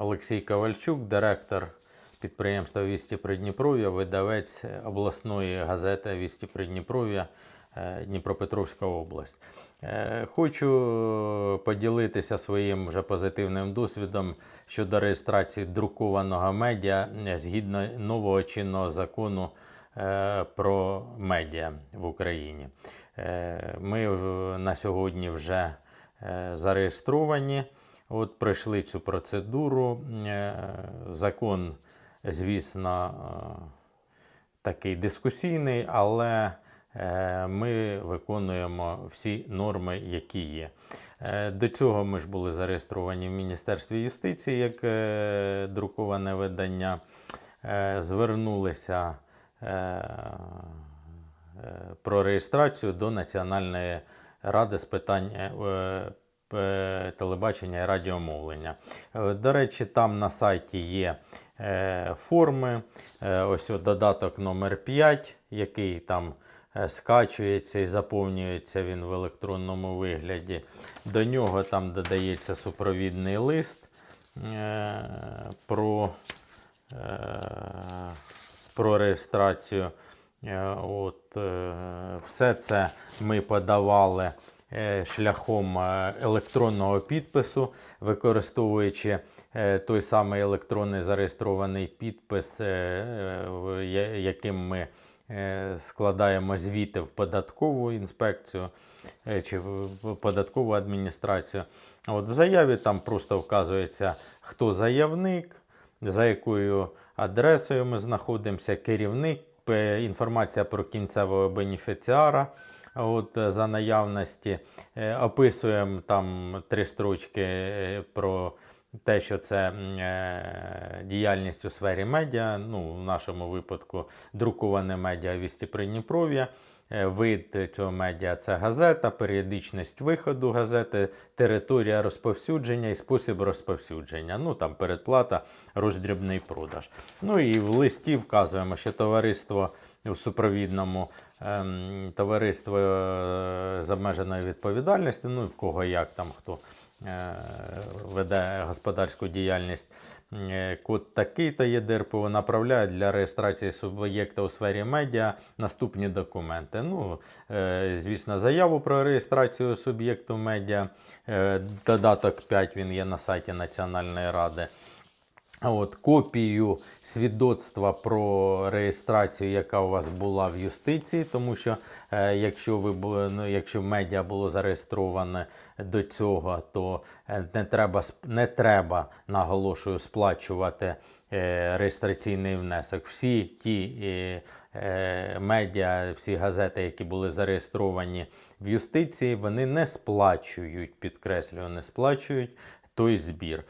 Олексій Ковальчук, директор підприємства Вісті Придніпров'я, видавець обласної газети Вісті Придніпров'я е, Дніпропетровська область. Е, Хочу поділитися своїм вже позитивним досвідом щодо реєстрації друкованого медіа згідно нового чинного закону е, про медіа в Україні. Ми на сьогодні вже зареєстровані. От пройшли цю процедуру. Е, Закон, звісно, е, такий дискусійний, але е, ми виконуємо всі норми, які є. До цього ми ж були зареєстровані в Міністерстві юстиції як друковане видання. Звернулися про реєстрацію до Національної ради з питань телебачення і радіомовлення. Е, До речі, там на сайті є е, форми. Е, Ось додаток номер 5, який там е, скачується і заповнюється він в електронному вигляді. До нього там додається супровідний лист е, про, е, про реєстрацію. Е, От, е, все це ми подавали е, шляхом е, електронного підпису, використовуючи е, той самий електронний зареєстрований підпис, е, е, яким ми е, складаємо звіти в податкову інспекцію е, чи в податкову адміністрацію. От в заяві там просто вказується, хто заявник, за якою адресою ми знаходимося, керівник, інформація про кінцевого бенефіціара. От е, за наявності Е, описуємо там три строчки е, про те, що це діяльність у сфері медіа. Ну, в нашому випадку друковане медіа «Вісті Придніпров'я. Вид цього медіа це газета, періодичність виходу газети, територія розповсюдження і спосіб розповсюдження. Ну там передплата, роздрібний продаж. Ну і в листі вказуємо, що товариство у супровідному ем, товариство е, з обмеженою відповідальністю, ну і в кого як там хто е, веде господарську діяльність. Е, Код такий та є ДРПО направляє для реєстрації суб'єкта у сфері медіа наступні документи. Ну, звісно, заяву про реєстрацію суб'єкту медіа. Додаток 5 він є на сайті Національної ради. От копію свідоцтва про реєстрацію, яка у вас була в юстиції, тому що е, якщо ви були, ну, якщо медіа було зареєстроване до цього, то е, не треба не треба, наголошую, сплачувати е, реєстраційний внесок. Всі ті е, е, медіа, всі газети, які були зареєстровані в юстиції, вони не сплачують, підкреслюю, не сплачують той збір.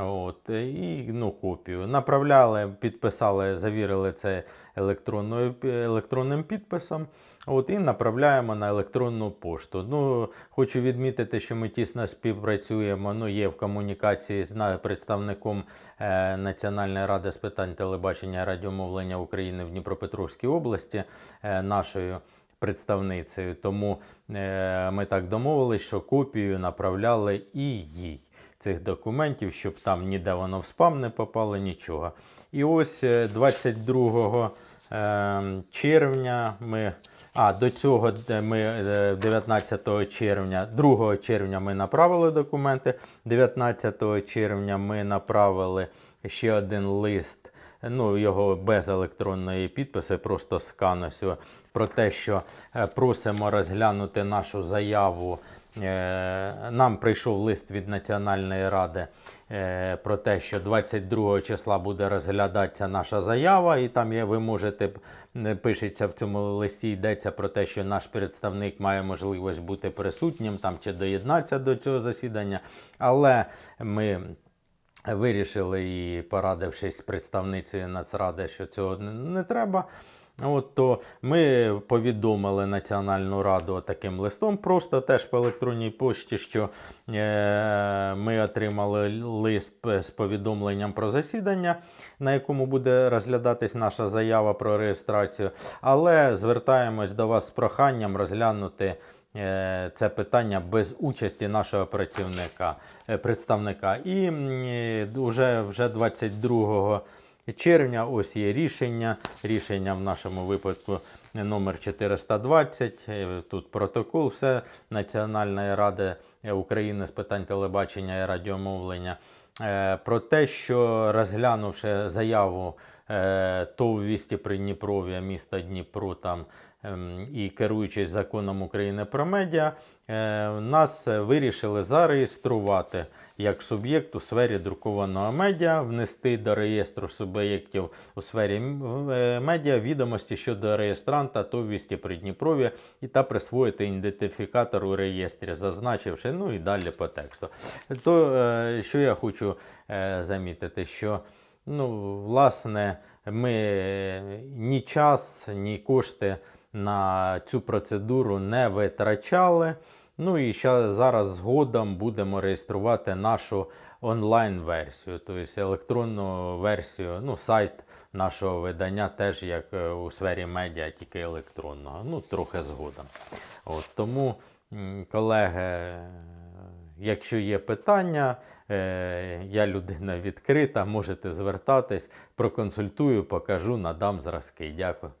От, і ну, копію. Направляли, підписали, завірили це електронною, електронним підписом. От, і направляємо на електронну пошту. Ну, хочу відмітити, що ми тісно співпрацюємо. Ну, є в комунікації з представником е, Національної ради з питань телебачення і радіомовлення України в Дніпропетровській області, е, нашою представницею. Тому е, ми так домовились, що копію направляли і їй цих документів, щоб там ніде воно в спам не попало, нічого. І ось е, 22 е, червня ми. А, до цього ми е, 19 червня, 2 червня ми направили документи. 19 червня ми направили ще один лист, ну його без електронної підписи, просто скан ось про те, що е, просимо розглянути нашу заяву. Е, Нам прийшов лист від Національної ради е, про те, що 22 числа буде розглядатися наша заява, і там є, ви можете пишеться в цьому листі, йдеться про те, що наш представник має можливість бути присутнім там чи доєднатися до цього засідання. Але ми вирішили і порадившись з представницею Нацради, що цього не- треба. От то ми повідомили Національну раду таким листом, просто теж по електронній пошті, що е, ми отримали лист з повідомленням про засідання, на якому буде розглядатись наша заява про реєстрацію. Але звертаємось до вас з проханням розглянути це питання без участі нашого працівника, е, представника. І е, вже, вже 22 червня ось є рішення. Рішення в нашому випадку номер 420. е, Тут протокол, все Національної ради України з питань телебачення і радіомовлення. е, Про те, що розглянувши заяву е, ТОВ «Вісті Придніпров'я міста Дніпро там і керуючись законом України про медіа, е, нас вирішили зареєструвати як суб'єкт у сфері друкованого медіа, внести до реєстру суб'єктів у сфері е, медіа відомості щодо реєстранта ТОВ «Вісті Придніпров'я і та присвоїти ідентифікатор у реєстрі, зазначивши, ну і далі по тексту. То, е, що я хочу замітити, що ну, власне, ми ні час, ні кошти на цю процедуру не витрачали. Ну і ще зараз згодом будемо реєструвати нашу онлайн-версію, тобто електронну версію, ну, сайт нашого видання теж як е, у сфері медіа, тільки електронного. Ну, трохи згодом. От, тому, колеги, якщо є питання, е, я людина відкрита, можете звертатись, проконсультую, покажу, надам зразки. Дякую.